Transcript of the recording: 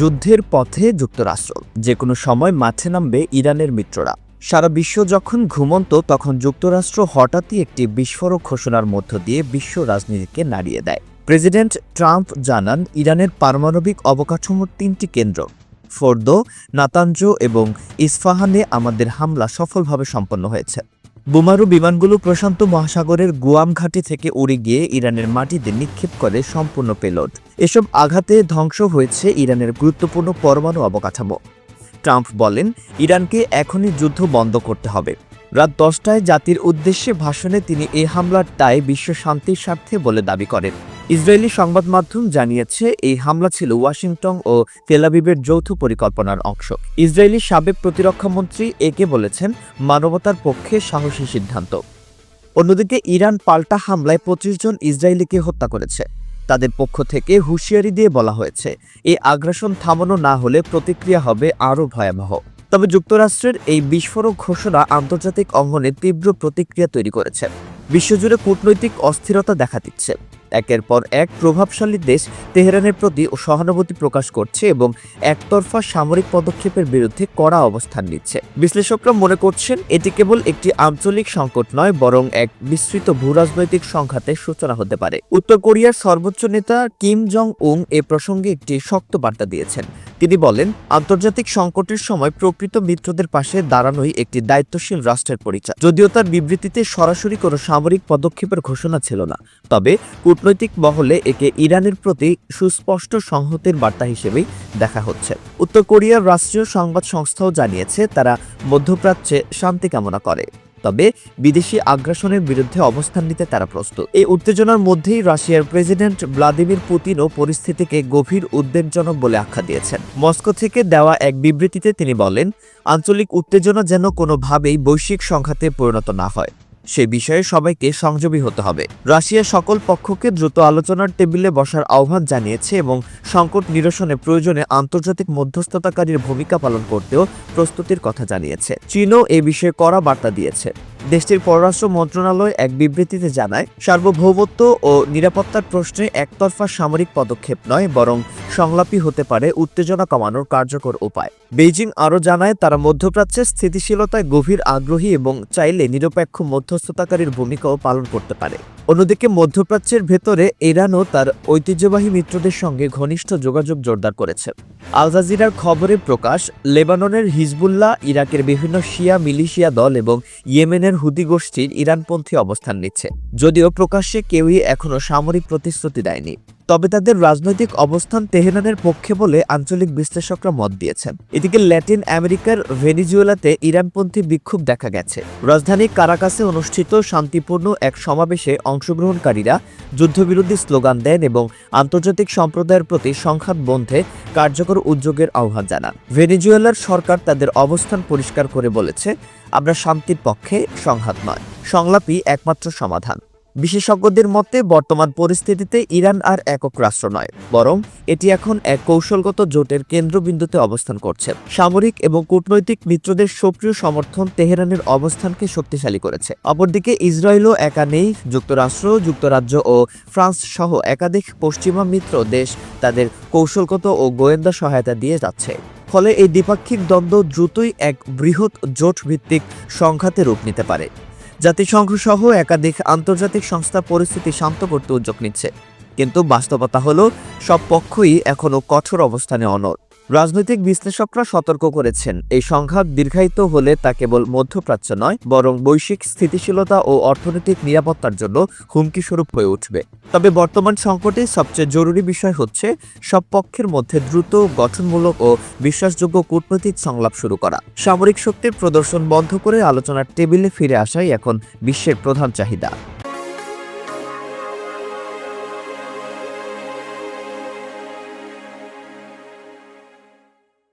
যুদ্ধের পথে যুক্তরাষ্ট্র যে কোনো সময় মাঠে নামবে ইরানের মিত্ররা। সারা বিশ্ব যখন ঘুমন্ত, তখন যুক্তরাষ্ট্র হঠাৎই একটি বিস্ফোরক ঘোষণার মধ্য দিয়ে বিশ্ব রাজনীতিকে নাড়িয়ে দেয়। প্রেসিডেন্ট ট্রাম্প জানান, ইরানের পারমাণবিক অবকাঠামোর তিনটি কেন্দ্র, ফোর্দো নাতাঞ্জ এবং ইস্ফাহানে আমাদের হামলা সফলভাবে সম্পন্ন হয়েছে। বোমারু বিমানগুলো প্রশান্ত মহাসাগরের গুয়াম ঘাঁটি থেকে উড়ে গিয়ে ইরানের মাটিতে নিক্ষেপ করে সম্পূর্ণ পেলট এসব আঘাতে ধ্বংস হয়েছে ইরানের গুরুত্বপূর্ণ পরমাণু অবকাঠামো। ট্রাম্প বলেন, ইরানকে এখনই যুদ্ধ বন্ধ করতে হবে। রাত দশটায় জাতির উদ্দেশ্যে ভাষণে তিনি এ হামলার দায় বিশ্ব শান্তির স্বার্থে বলে দাবি করেন। ইসরায়েলি সংবাদ মাধ্যম জানিয়েছে, এই হামলা ছিল ওয়াশিংটন ও তেলাবিবের যৌথ পরিকল্পনার অংশ। ইসরায়েলি সাবেক প্রতিরক্ষামন্ত্রী একে বলেছেন, মানবতার পক্ষে সাহসী সিদ্ধান্ত। অন্যদিকে, ইরান পাল্টা হামলায় পঁচিশ জন ইসরায়েলিকে হত্যা করেছে। তাদের পক্ষ থেকে হুঁশিয়ারি দিয়ে বলা হয়েছে, এই আগ্রাসন থামানো না হলে প্রতিক্রিয়া হবে আরও ভয়াবহ। তবে যুক্তরাষ্ট্রের এই বিস্ফোরক ঘোষণা আন্তর্জাতিক অঙ্গনে তীব্র প্রতিক্রিয়া তৈরি করেছে। বিশ্বজুড়ে কূটনৈতিক অস্থিরতা দেখা দিচ্ছে। একের পর এক প্রভাবশালী দেশ তেহরানের প্রতি সহানুভূতি প্রকাশ করছে এবং একতরফা সামরিক পদক্ষেপের বিরুদ্ধে কড়া অবস্থান নিচ্ছে। বিশ্লেষকরা মনে করছেন, এটি কেবল একটি আঞ্চলিক সংকট নয়, বরং এক বিস্তৃত ভূরাজনৈতিক সংঘাতের সূচনা হতে পারে। উত্তর কোরিয়ার সর্বোচ্চ নেতা কিম জং উং এ প্রসঙ্গে একটি শক্ত বার্তা দিয়েছেন। তিনি বলেন, আন্তর্জাতিক সংকটের সময় প্রকৃত মিত্রদের পাশে দাঁড়ানোই একটি দায়িত্বশীল রাষ্ট্রের পরিচয়। যদিও তার বিবৃতিতে সরাসরি কোনো সামরিক পদক্ষেপের ঘোষণা ছিল না, তবে কূটনৈতিক মহলে একে ইরানের প্রতি সুস্পষ্ট সংহতির বার্তা হিসেবেই দেখা হচ্ছে। উত্তর কোরিয়ার রাষ্ট্রীয় সংবাদ সংস্থাও জানিয়েছে, তারা মধ্যপ্রাচ্যে শান্তি কামনা করে। তবে বিদেশি আগ্রাসনের বিরুদ্ধে অবস্থান নিতে তারা প্রস্তুত। এই উত্তেজনার মধ্যেই রাশিয়ার প্রেসিডেন্ট ভ্লাদিমির পুতিনও পরিস্থিতিকে গভীর উদ্বেগজনক বলে আখ্যা দিয়েছেন। মস্কো থেকে দেওয়া এক বিবৃতিতে তিনি বলেন, আঞ্চলিক উত্তেজনা যেন কোনোভাবেই বৈশ্বিক সংঘাতে পরিণত না হয়। সে বিষয়ে সবাইকে সংযমী হতে হবে। রাশিয়া সকল পক্ষকে দ্রুত আলোচনার টেবিলে বসার আহ্বান জানিয়েছে এবং সংকট নিরসনে প্রয়োজনে আন্তর্জাতিক মধ্যস্থতাকারীর ভূমিকা পালন করতেও প্রস্তুতির কথা জানিয়েছে। চীনও এ বিষয়ে কড়া বার্তা দিয়েছে। দেশটির পররাষ্ট্র মন্ত্রণালয় এক বিবৃতিতে জানায়, সার্বভৌমত্ব ও নিরাপত্তার প্রশ্নে একতরফা সামরিক পদক্ষেপ নয়, বরং সংলাপী হতে পারে উত্তেজনা কমানোর কার্যকর উপায়। বেইজিং আরও জানায়, তারা মধ্যপ্রাচ্যের স্থিতিশীলতায় গভীর আগ্রহী এবং চাইলে নিরপেক্ষ মধ্যস্থতাকারীর ভূমিকাও পালন করতে পারে। অন্যদিকে মধ্যপ্রাচ্যের ভেতরে ইরানও তার ঐতিহ্যবাহী মিত্রদের সঙ্গে ঘনিষ্ঠ যোগাযোগ জোরদার করেছে। আল জাজিরার খবরে প্রকাশ, লেবাননের হিজবুল্লাহ ইরাকের বিভিন্ন শিয়া মিলিশিয়া দল এবং ইয়েমেনের হুদি গোষ্ঠীর ইরানপন্থী অবস্থান নিচ্ছে। যদিও প্রকাশ্যে কেউই এখনও সামরিক প্রতিশ্রুতি দেয়নি। তবে তাদের রাজনৈতিক অবস্থান তেহরানের পক্ষে বলে আঞ্চলিক বিশ্লেষকরা মত দিয়েছেন। এদিকে ল্যাটিন আমেরিকার ভেনিজুয়েলাতে ইরানপন্থী বিক্ষোভ দেখা গেছে। রাজধানী কারাকাসে অনুষ্ঠিত শান্তিপূর্ণ এক সমাবেশে অংশগ্রহণকারীরা যুদ্ধবিরোধী স্লোগান দেন এবং আন্তর্জাতিক সম্প্রদায়ের প্রতি সংঘাত বন্ধে কার্যকর উদ্যোগের আহ্বান জানান। ভেনিজুয়েলার সরকার তাদের অবস্থান পরিষ্কার করে বলেছে, আমরা শান্তির পক্ষে সংঘাত নয়। সংলাপই একমাত্র সমাধান। বিশেষজ্ঞদের মতে, বর্তমান পরিস্থিতিতে ইরান আর একক রাষ্ট্র নয়, বরং এটি এখন এক কৌশলগত জোটের কেন্দ্রবিন্দুতে অবস্থান করছে। সামরিক এবং কূটনৈতিক মিত্রদের সক্রিয় সমর্থন তেহরানের অবস্থানকে শক্তিশালী করেছে। অপরদিকে, ইসরায়েলও একা নেই, যুক্তরাষ্ট্র, যুক্তরাজ্য ও ফ্রান্স সহ একাধিক পশ্চিমা মিত্র দেশ তাদের কৌশলগত ও গোয়েন্দা সহায়তা দিয়ে যাচ্ছে। ফলে এই দ্বিপাক্ষিক দ্বন্দ্ব দ্রুতই এক বৃহৎ জোট ভিত্তিক সংঘাতে রূপ নিতে পারে। জাতিসংঘ সহ একাধিক আন্তর্জাতিক সংস্থা পরিস্থিতি শান্ত করতে উদ্যোগ নিচ্ছে। কিন্তু বাস্তবতা হলো, সব পক্ষই এখনও কঠোর অবস্থানে অনড়। রাজনৈতিক বিশ্লেষকরা সতর্ক করেছেন। এই সংঘাত দীর্ঘায়িত হলে তা কেবল মধ্যপ্রাচ্য নয়, বরং বৈশ্বিক স্থিতিশীলতা ও অর্থনৈতিক নিরাপত্তার জন্য হুমকি স্বরূপ হয়ে উঠবে। তবে বর্তমান সংকটে সবচেয়ে জরুরি বিষয় হচ্ছে, সব পক্ষের মধ্যে দ্রুত, গঠনমূলক ও বিশ্বাসযোগ্য কূটনৈতিক সংলাপ শুরু করা। সামরিক শক্তির প্রদর্শন বন্ধ করে আলোচনার টেবিলে ফিরে আসাই এখন বিশ্বের প্রধান চাহিদা।